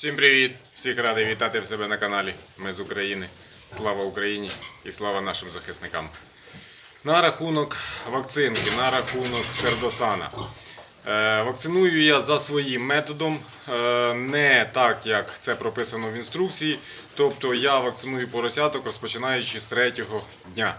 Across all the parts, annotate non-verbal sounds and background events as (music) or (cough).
Всім привіт! Всіх радий вітати в себе на каналі. Ми з України. Слава Україні і слава нашим захисникам. На рахунок вакцинки, на рахунок Сердосана. Е, Вакциную я за своїм методом, е, не так, як це прописано в інструкції. Тобто я вакциную поросяток розпочинаючи з третього дня.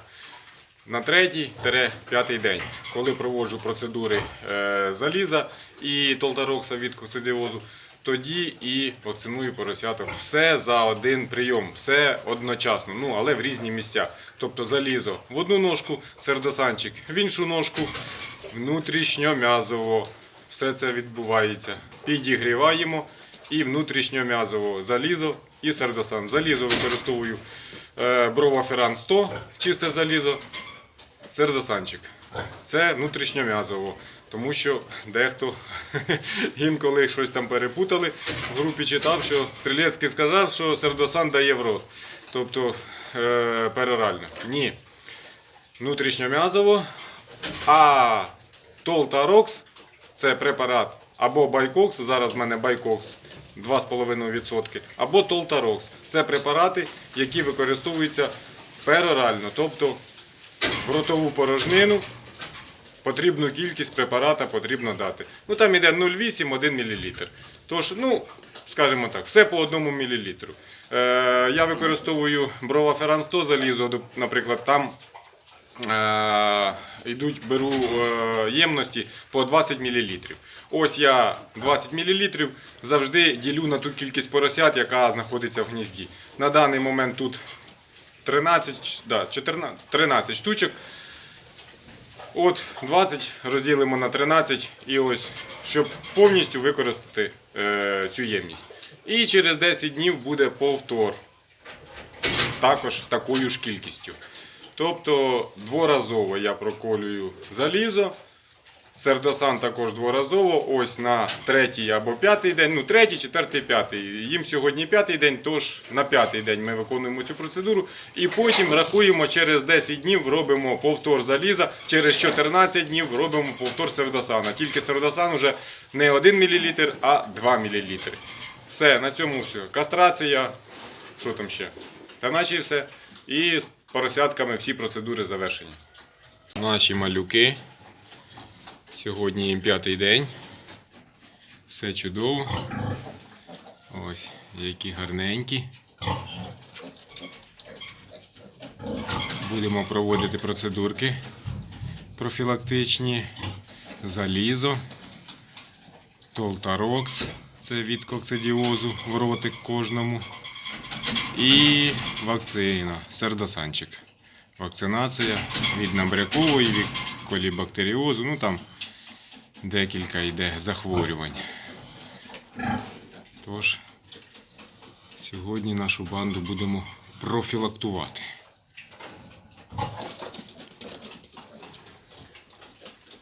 На третій-п'ятий день, коли проводжу процедури е, заліза і толтарокса від коксидіозу, тоді і вакциную поросяток. Все за один прийом, все одночасно, ну але в різні місця. Тобто залізо в одну ножку, сердосанчик в іншу ножку, внутрішньом'язово. Все це відбувається. Підігріваємо і внутрішньом'язово залізо і сердосан. Залізо використовую е, броваферан 100, чисте залізо, сердосанчик. Це внутрішньом'язово. Тому що дехто (laughs) інколи щось там перепутали. В групі читав, що Стрілецький сказав, що сердосан дає в рот. Тобто е, перорально. Ні. Внутрішньом'язово. А Толтарокс це препарат або Байкокс, зараз в мене Байкокс 2,5%, або Толтарокс. Це препарати, які використовуються перорально, тобто в ротову порожнину потрібну кількість препарата потрібно дати. Ну там іде 0,8 1 мл. Тож, ну, скажімо так, все по 1 мл. Е, я використовую броваферан 100 залізо, наприклад, там е, йдуть, беру е, ємності по 20 мл. Ось я 20 мл завжди ділю на ту кількість поросят, яка знаходиться в гнізді. На даний момент тут 13, да, 14, 13 штучок. От 20 розділимо на 13 і ось, щоб повністю використати е, цю ємність. І через 10 днів буде повтор. Також такою ж кількістю. Тобто дворазово я проколюю залізо. Сердосан також дворазово, ось на третій або п'ятий день, ну третій, четвертий, п'ятий. Їм сьогодні п'ятий день, тож на п'ятий день ми виконуємо цю процедуру. І потім рахуємо через 10 днів, робимо повтор заліза, через 14 днів робимо повтор сердосана. Тільки сердосан вже не 1 мл, а 2 мл. Все, на цьому все. Кастрація, що там ще? Та наче все. І з поросятками всі процедури завершені. Наші малюки. Сьогодні п'ятий день. Все чудово. Ось, які гарненькі. Будемо проводити процедурки профілактичні. Залізо, Толтарокс, це від коксидіозу в ротик кожному. І вакцина, сердосанчик. Вакцинація від набрякової, від колібактеріозу, ну там декілька йде захворювань. Тож, сьогодні нашу банду будемо профілактувати.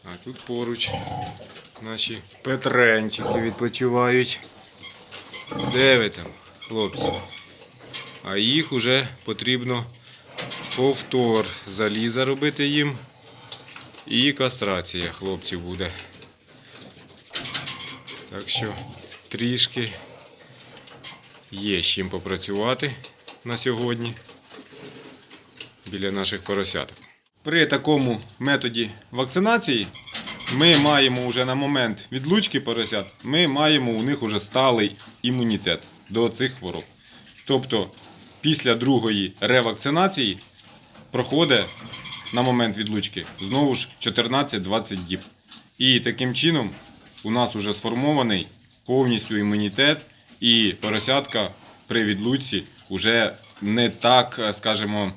А тут поруч наші петренчики відпочивають. Де ви там, хлопці? А їх уже потрібно повтор заліза робити їм. І кастрація хлопців буде. Так що трішки є з чим попрацювати на сьогодні біля наших поросяток. При такому методі вакцинації ми маємо вже на момент відлучки поросят, ми маємо у них вже сталий імунітет до цих хвороб. Тобто після другої ревакцинації проходить на момент відлучки знову ж 14-20 діб. І таким чином у нас вже сформований повністю імунітет, і поросятка при відлучці вже не так, скажімо,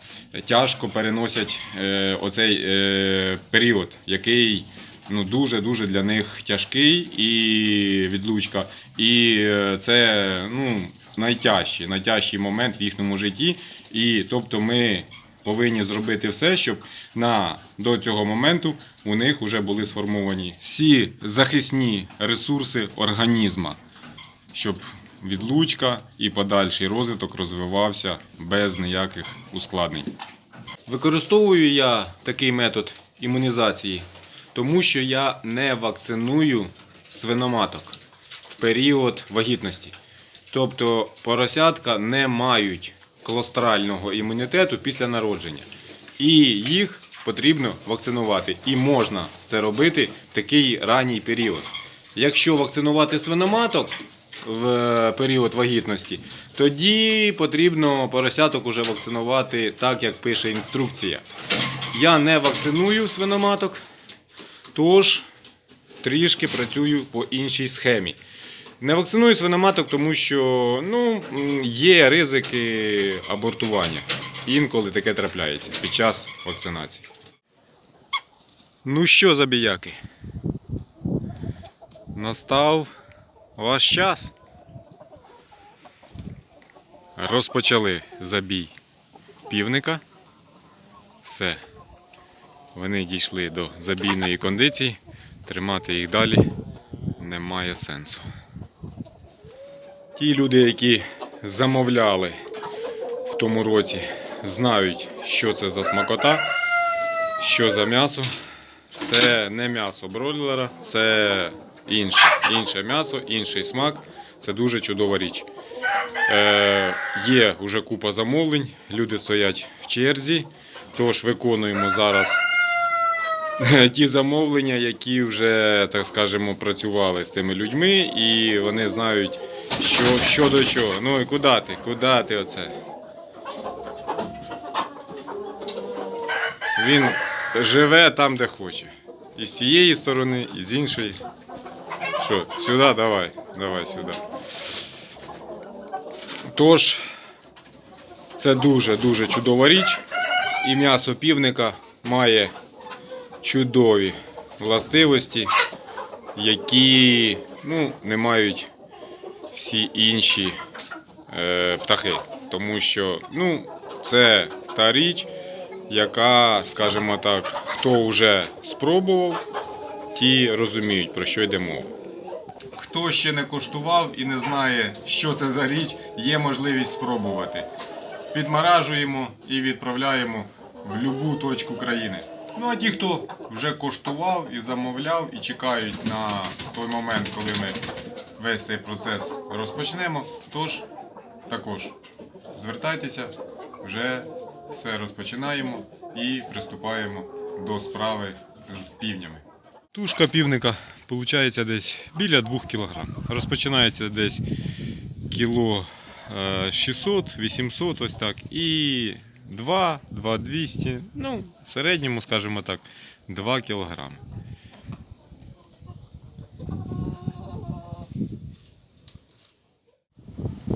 тяжко переносять е, оцей е, період, який ну, дуже-дуже для них тяжкий і відлучка. І е, це ну, найтяжчий, найтяжчий момент в їхньому житті. І тобто ми повинні зробити все, щоб на, до цього моменту у них вже були сформовані всі захисні ресурси організма, щоб відлучка і подальший розвиток розвивався без ніяких ускладнень. Використовую я такий метод імунізації, тому що я не вакциную свиноматок в період вагітності. Тобто поросятка не мають колострального імунітету після народження. І їх потрібно вакцинувати. І можна це робити в такий ранній період. Якщо вакцинувати свиноматок в е, період вагітності, тоді потрібно поросяток уже вакцинувати так, як пише інструкція. Я не вакциную свиноматок, тож трішки працюю по іншій схемі. Не вакциную свиноматок, тому що ну, є ризики абортування. Інколи таке трапляється під час вакцинації. Ну що, забіяки? Настав ваш час. Розпочали забій півника. Все. Вони дійшли до забійної кондиції. Тримати їх далі немає сенсу. Ті люди, які замовляли в тому році, знають, що це за смакота, що за м'ясо. Це не м'ясо бройлера, це інше, інше м'ясо, інший смак. Це дуже чудова річ. Е, є вже купа замовлень, люди стоять в черзі, тож виконуємо зараз (laughs) ті замовлення, які вже, так скажемо, працювали з тими людьми, і вони знають, що, що до чого. Ну і куди ти? Куди ти оце? Він живе там, де хоче. І з цієї сторони, і з іншої. Що, сюди давай, давай сюди. Тож, це дуже-дуже чудова річ. І м'ясо півника має чудові властивості, які ну, не мають всі інші е, птахи. Тому що ну, це та річ, яка, скажімо так, хто вже спробував, ті розуміють, про що йде мова. Хто ще не коштував і не знає, що це за річ, є можливість спробувати. Підмаражуємо і відправляємо в будь-яку точку країни. Ну а ті, хто вже коштував і замовляв, і чекають на той момент, коли ми весь цей процес розпочнемо, тож також звертайтеся, вже все розпочинаємо і приступаємо до справи з півнями. Тушка півника виходить десь біля 2 кг. Розпочинається десь кіло е, 600-800, ось так. І 2, 2,200, ну, в середньому, скажімо так, 2 кг.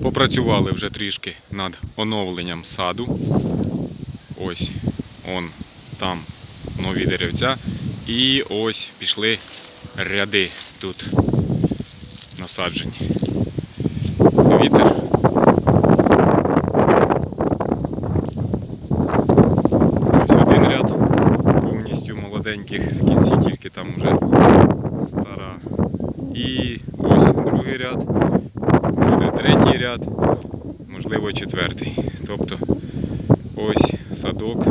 Попрацювали вже трішки над оновленням саду. Ось он там нові деревця. І ось пішли ряди тут насаджені. Вітер. Ось один ряд повністю молоденьких, в кінці тільки там уже стара. І ось другий ряд, буде третій ряд, можливо четвертий. Тобто ось садок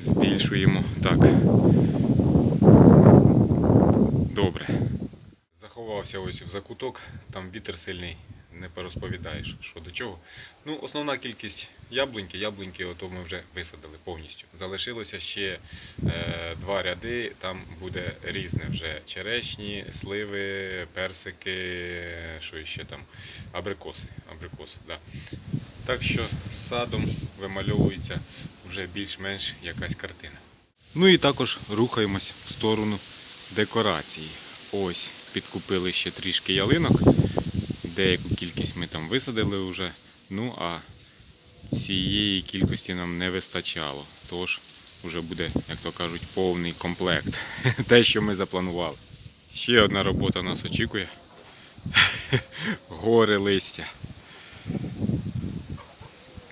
збільшуємо так. Добре. Заховався ось в закуток, там вітер сильний, не порозповідаєш, що до чого. Ну, основна кількість яблуньки, яблуньки ото ми вже висадили повністю. Залишилося ще е, два ряди, там буде різне вже черешні, сливи, персики, що ще там, абрикоси. абрикоси да. Так що з садом вимальовується вже більш-менш якась картина. Ну і також рухаємось в сторону декорації. Ось підкупили ще трішки ялинок. Деяку кількість ми там висадили вже. Ну а цієї кількості нам не вистачало. Тож вже буде, як то кажуть, повний комплект. (laughs) Те, що ми запланували. Ще одна робота нас очікує. (laughs) Гори листя.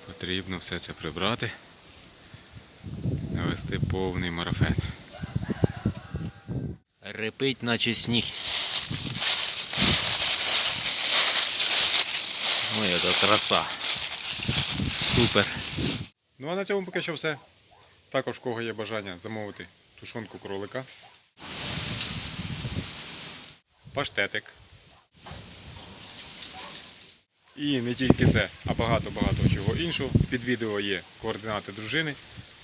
Потрібно все це прибрати. Навести повний марафет. Репить, наче сніг. Ой, яка краса. Супер. Ну а на цьому поки що все. Також, кого є бажання замовити тушонку кролика. Паштетик. І не тільки це, а багато-багато чого іншого. Під відео є координати дружини.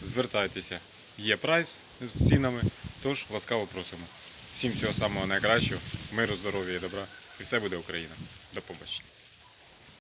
Звертайтеся, є прайс з цінами, тож ласкаво просимо. Всім всього самого найкращого, миру, здоров'я і добра. І все буде Україна. До побачення.